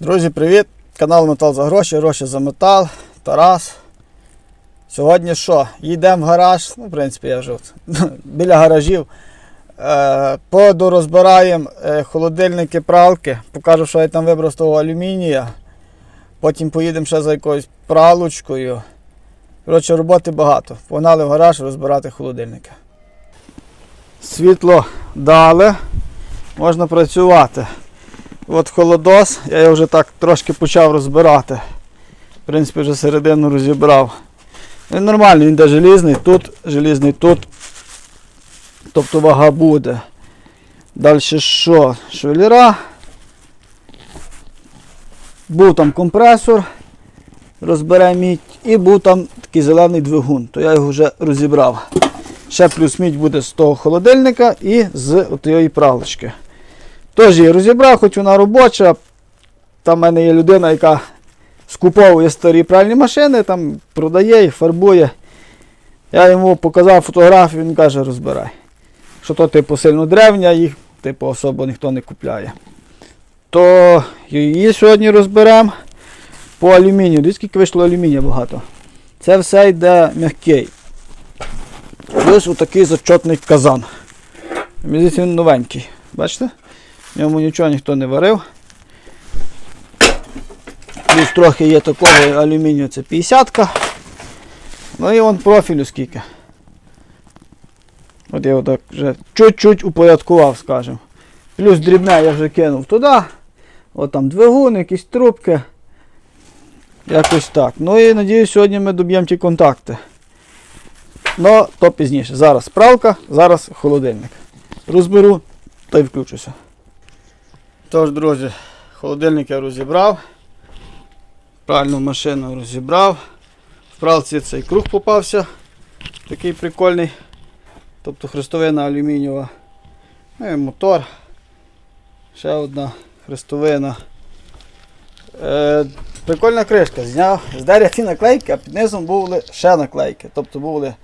Друзі, привіт! Канал Метал за гроші, гроші за метал, Тарас. Сьогодні що? Їдемо в гараж. Ну, в принципі, я вже біля гаражів. Е, подорозбираємо е, холодильники, пралки. Покажу, що я там вибрав з того алюмінія. Потім поїдемо ще за якоюсь пралочкою. Коротше, роботи багато. Погнали в гараж розбирати холодильники. Світло дали. Можна працювати. От холодос, я його вже так трошки почав розбирати. В принципі, вже середину розібрав. Він нормальний, він де желізний, тут, желізний тут. Тобто вага буде. Далі що? Швеліра. Був там компресор, розбере мідь, і був там такий зелений двигун, то я його вже розібрав. Ще плюс мідь буде з того холодильника і з отієї пралочки. Теж її розібрав, хоч вона робоча. Там в мене є людина, яка скуповує старі пральні машини, там продає їх, фарбує. Я йому показав фотографію, він каже, розбирай. Що то, типу, сильно древня, їх типу, особо ніхто не купляє. То її сьогодні розберемо по алюмінію. Дивіться, скільки вийшло алюмінія багато. Це все йде м'який. Плюс отакий зачотний казан. Він новенький. Бачите? В ньому нічого ніхто не варив. Плюс трохи є такого алюмінію, це 50-ка. Ну і вон профілю скільки. От я отак вже чуть-чуть упорядкував, скажімо. Плюс дрібне я вже кинув туди. От там двигун, якісь трубки. Якось так. Ну і надіюсь, сьогодні ми доб'ємо ті контакти. Ну, то пізніше. Зараз пралка, зараз холодильник. Розберу та й включуся. Тож, друзі, холодильник я розібрав. Пральну машину розібрав. В пралці цей круг попався. Такий прикольний. Тобто хрестовина алюмінієва. Ну і мотор. Ще одна хрестовина. Е, прикольна кришка. Зняв, здер ці наклейки, а під низом були ще наклейки. Тобто були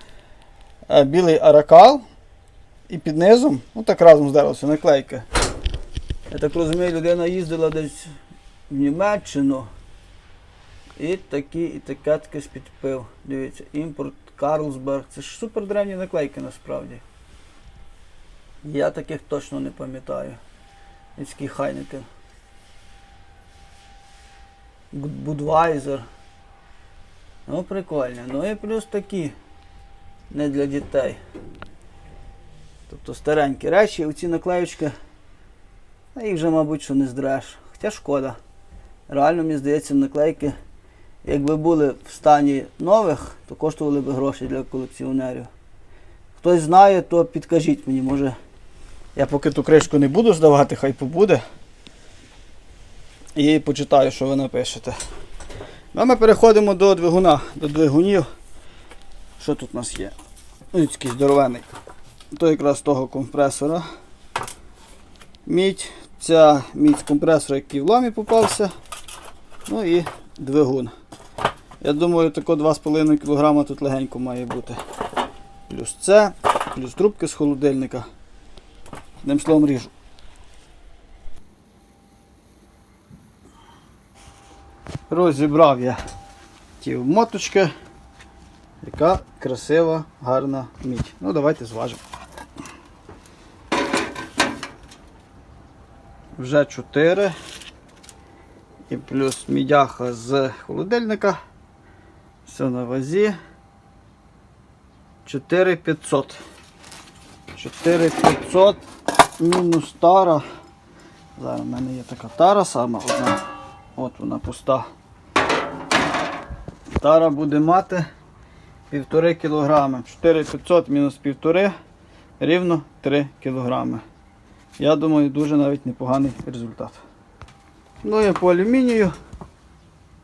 е, білий аракал. І під низом, ну так разом здерлося наклейки. Я так розумію, людина їздила десь в Німеччину. І такі етикетки підпив. Дивіться, імпорт Карлсберг. Це ж супер древні наклейки насправді. Я таких точно не пам'ятаю. Людський Хайнекен. Будвайзер. Ну, прикольно. Ну і плюс такі. Не для дітей. Тобто старенькі речі, оці наклеючки. А їх вже, мабуть, що не здреш. Хоча шкода. Реально, мені здається, наклейки, якби були в стані нових, то коштували б гроші для колекціонерів. Хтось знає, то підкажіть мені, може. Я поки ту кришку не буду здавати, хай побуде. І почитаю, що ви напишете. Ну, ми переходимо до двигуна, до двигунів. Що тут у нас є? Ось такий здоровений. То якраз того компресора. Мідь. Ця мідь з компресора, який в ламі попався. Ну і двигун. Я думаю, тако 2,5 кг тут легенько має бути. Плюс це, плюс трубки з холодильника. Одним словом ріжу. Розібрав я ті моточки. Яка красива, гарна мідь. Ну, давайте зважимо. Вже 4. І плюс мідяха з холодильника. Все на вазі. 4500. 4500 мінус тара. Зараз в мене є така тара сама одна. От вона пуста. Тара буде мати 1,5 кг. 4500 мінус 1,5 рівно 3 кг. Я думаю, дуже навіть непоганий результат. Ну і по алюмінію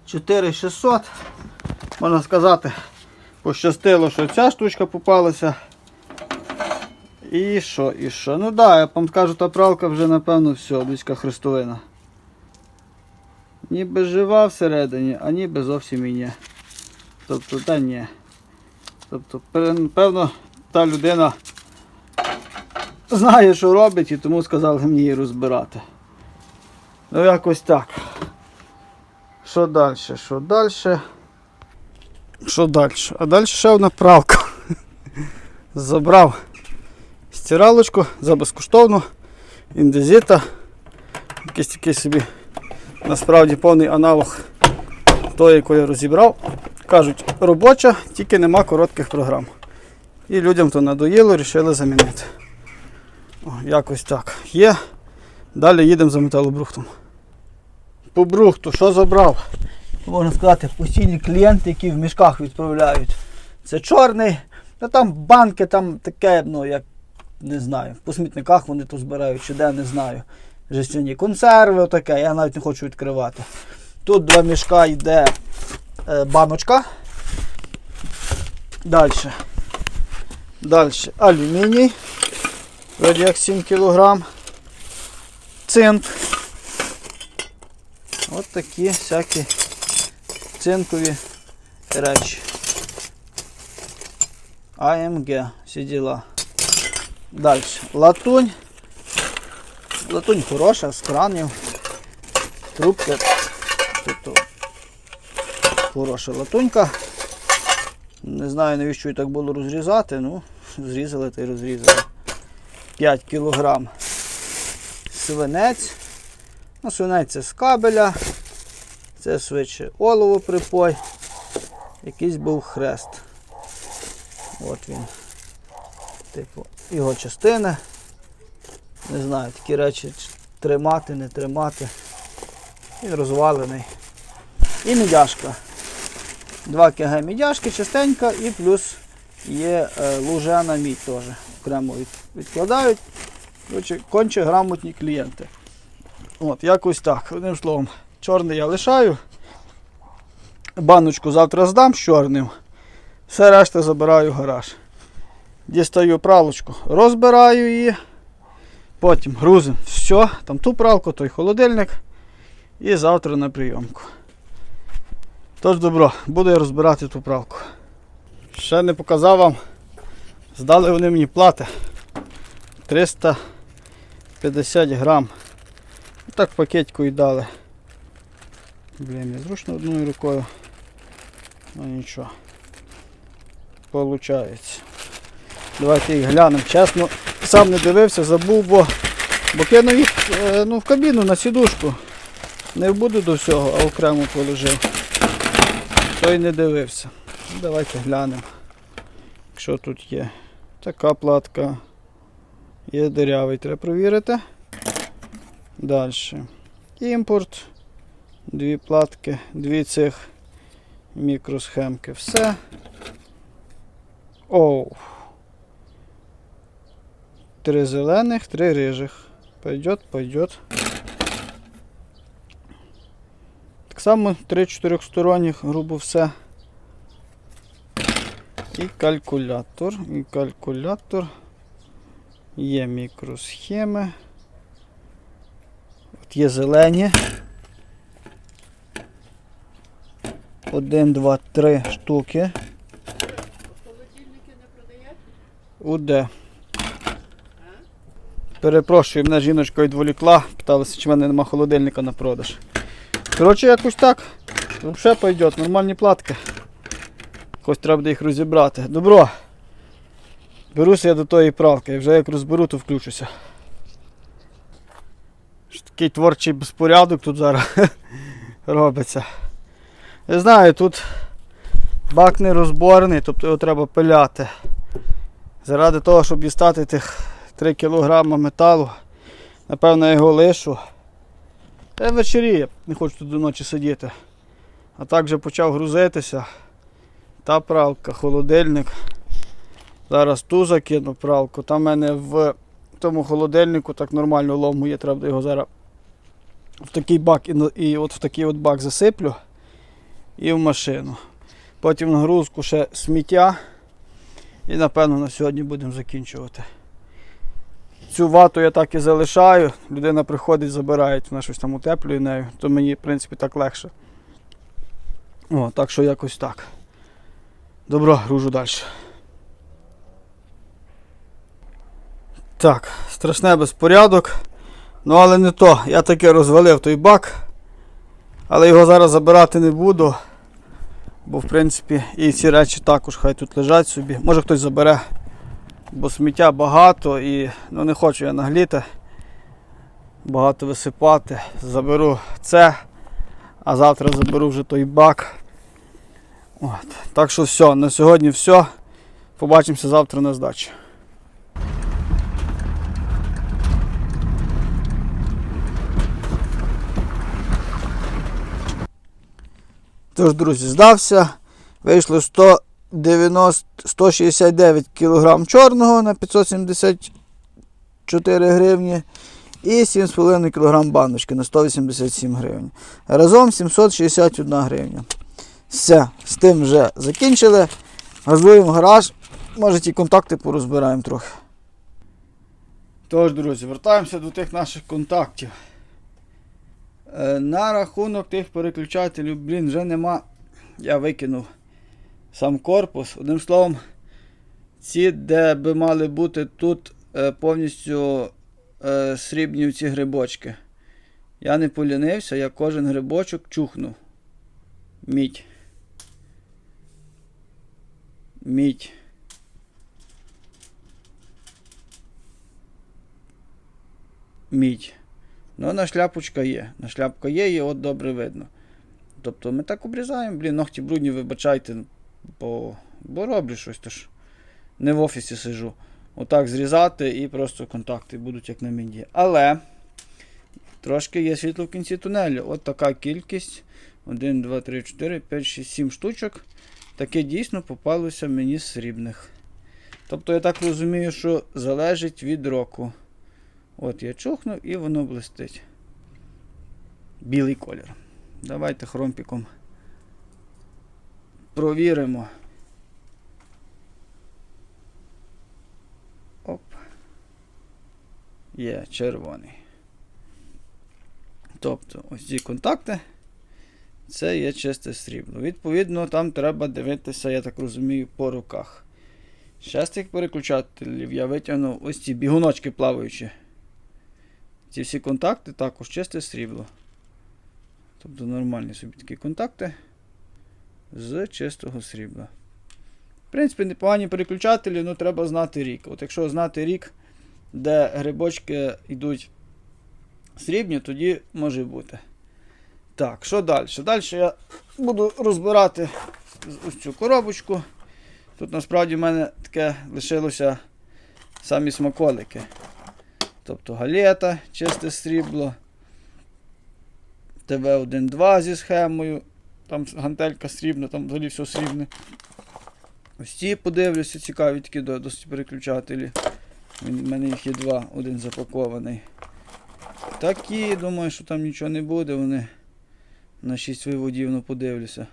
4600. Можна сказати, пощастило, що ця штучка попалася. І що, і що? Ну так, да, я вам скажу, та пралка вже напевно все, близька хрестовина. Ніби жива всередині, а ніби зовсім і ні. Тобто, та ні. Тобто, певно, та людина знає, що робить, і тому сказали мені її розбирати. Ну якось так. Що далі? Що далі? Що далі? А далі ще одна правка. Забрав стиралочку за безкоштовно. Індезіта. Якийсь такий собі насправді повний аналог того, яку я розібрав. Кажуть, робоча, тільки нема коротких програм. І людям то надоїло, вирішили замінити. О, якось так. Є. Далі їдемо за металобрухтом. По брухту, що забрав? Можна сказати, постійні клієнти, які в мішках відправляють. Це чорний, ну там банки, там таке, ну як не знаю. По смітниках вони то збирають, чи де не знаю. Жестяні консерви, отаке, я навіть не хочу відкривати. Тут два мішка йде е, баночка. Далі. Далі алюміній. Вроді як 7 кг. Цинк. От такі всякі цинкові речі. АМГ, всі діла. Далі. Латунь. Латунь хороша, з кранів. Трубки. Тут хороша латунька. Не знаю, навіщо її так було розрізати, ну, зрізали та й розрізали. 5 кг свинець. Ну, свинець це з кабеля. Це швидше олово припой. Якийсь був хрест. От він. Типу, його частина. Не знаю, такі речі тримати, не тримати. Він розвалений. І мідяшка. 2 кг мідяшки частенька і плюс є е, лужена мідь теж. Від, відкладають. Коротше, конче грамотні клієнти. От, якось так. Одним словом, чорний я лишаю. Баночку завтра здам з чорним. Все решта забираю в гараж. Дістаю пралочку, розбираю її. Потім грузимо все, там ту пралку, той холодильник. І завтра на прийомку. Тож добро, буду я розбирати ту пралку. Ще не показав вам. Здали вони мені плати. 350 грам. Так пакетку і дали. Блін, незручно одною рукою. Ну нічого. Получається. Давайте їх глянемо. Чесно, сам не дивився, забув, бо, бо кинув їх е, ну, в кабіну на сідушку. Не вбуду до всього, а окремо положив. То й не дивився. Ну, Давайте глянемо. Що тут є? Така платка. Є дирявий, треба провірити. Далі. Імпорт. Дві платки, дві цих мікросхемки. Все. Оу. Три зелених, три рижих. Пойдет, пойдет. Так само три чотирьохсторонніх, грубо все. І калькулятор. І калькулятор. Є мікросхеми. От є зелені. Один, два, три штуки. Холодильники не продаєте? Уде. Перепрошую, мене жіночка відволікла, питалася, чи в мене нема холодильника на продаж. Коротше, якось так. Взагалі пойде, нормальні платки. Хоч треба буде їх розібрати. Добро. Беруся я до тої правки, і вже як розберу, то включуся. Такий творчий безпорядок тут зараз робиться. Не знаю, тут бак не розборний, тобто його треба пиляти. Заради того, щоб дістати тих 3 кг металу, напевно, я його лишу. Та вечеріє, не хочу тут до ночі сидіти. А так вже почав грузитися. Та пралка, холодильник. Зараз ту закину пралку. Там в мене в тому холодильнику так нормально лому є, треба його зараз в такий бак і, і от в такий от бак засиплю і в машину. Потім нагрузку ще сміття. І напевно на сьогодні будемо закінчувати. Цю вату я так і залишаю. Людина приходить, забирає, вона щось там утеплює нею, то мені, в принципі, так легше. О, так що якось так. Добро, гружу далі. Так, страшне безпорядок. Ну але не то. Я таки розвалив той бак. Але його зараз забирати не буду. Бо в принципі і ці речі також хай тут лежать собі. Може хтось забере, бо сміття багато і ну, не хочу я нагліти. Багато висипати. Заберу це, а завтра заберу вже той бак. От. Так що все, на сьогодні все. Побачимося завтра на здачі. Тож, друзі, здався. Вийшло 190, 169 кг чорного на 574 гривні. І 7,5 кг баночки на 187 гривень. Разом 761 гривня. Все, з тим вже закінчили. Газуємо гараж. Може ті контакти порозбираємо трохи. Тож, друзі, вертаємося до тих наших контактів. Е, На рахунок тих переключателів, блін, вже нема. Я викинув сам корпус. Одним словом, ці, де би мали бути тут е, повністю е, срібні ці грибочки. Я не полінився, я кожен грибочок чухнув. Мідь. Мідь. Мідь. Ну, на шляпочка є. На шляпка є, і от добре видно. Тобто ми так обрізаємо, блін, ногті брудні, вибачайте, бо, бо роблю щось, тож не в офісі сижу. Отак зрізати і просто контакти будуть як на міді. Але трошки є світло в кінці тунелю. От така кількість. 1, 2, 3, 4, 5, 6, 7 штучок. Таке дійсно попалося мені з срібних. Тобто я так розумію, що залежить від року. От я чухнув і воно блистить. Білий колір. Давайте хромпіком провіримо. Оп. Є червоний. Тобто ось ці контакти. Це є чисте срібло. Відповідно, там треба дивитися, я так розумію, по руках. Ще з тих переключателів я витягнув ось ці бігуночки плаваючі. Ці всі контакти також чисте срібло. Тобто нормальні собі такі контакти з чистого срібла. В принципі, непогані переключателі, але треба знати рік. От якщо знати рік, де грибочки йдуть срібні, тоді може бути. Так, що далі? Далі я буду розбирати ось цю коробочку. Тут насправді в мене таке лишилося самі смаколики. Тобто галета, чисте срібло. ТВ-1-2 зі схемою. Там гантелька срібна, там взагалі все срібне. Ось ці подивлюся, цікаві такі досить переключателі. У мене їх є два, один запакований. Такі, думаю, що там нічого не буде, вони на 6 виводів, ну подивлюся.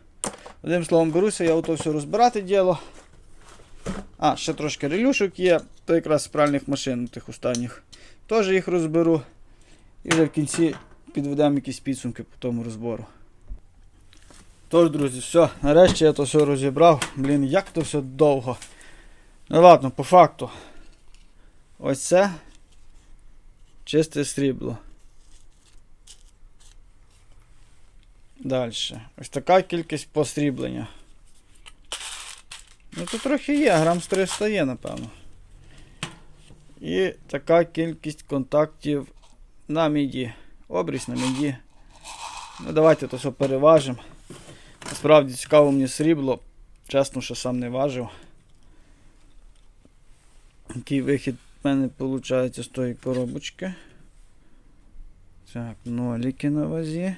Одним словом, беруся, я ото все розбирати діло. А, ще трошки релюшок є, то якраз з пральних машин тих останніх. Теж їх розберу. І вже в кінці підведемо якісь підсумки по тому розбору. Тож, друзі, все, нарешті я то все розібрав. Блін, як то все довго. Ну ладно, по факту. Ось це чисте срібло. Далі. Ось така кількість посріблення. Ну тут трохи є, грам з 300 є, напевно. І така кількість контактів на міді. Обріз на міді. Ну, давайте то все переважимо. Насправді цікаво мені срібло. Чесно, що сам не важив. Який вихід в мене виходить з тої коробочки. Так, ноліки на вазі.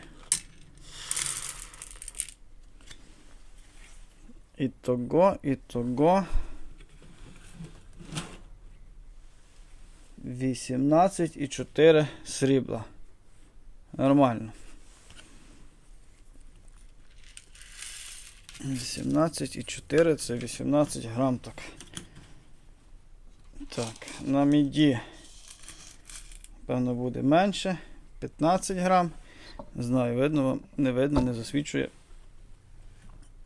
Ітого, ітого. 18 і 4 срібла. Нормально. 18 і 4 це 18 грам так. Так, на міді, певно, буде менше. 15 грам. Знаю, видно вам, не видно, не засвічує.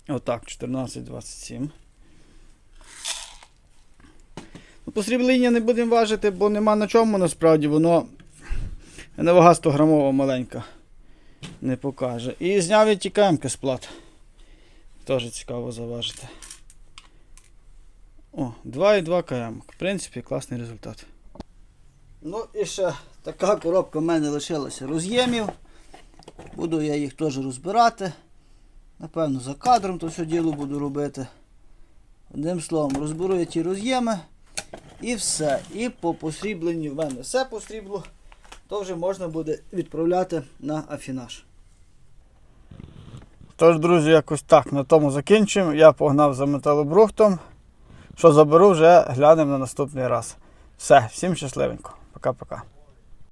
Отак, 14,27. Ну, посріблення не будемо важити, бо нема на чому насправді, воно не вага 100 грамова маленька. не покаже. І зняв я ті кемки з плат. Теж цікаво заважити. О, 2,2 км. В принципі, класний результат. Ну і ще така коробка в мене лишилася роз'ємів. Буду я їх теж розбирати. Напевно, за кадром то все діло буду робити. Одним словом, розберу я ті роз'єми і все. І по посрібленню в мене все посрібло, то вже можна буде відправляти на афінаж. Тож, друзі, якось так на тому закінчуємо. Я погнав за металобрухтом. Що заберу, вже глянемо на наступний раз. Все, всім щасливенько. Пока-пока.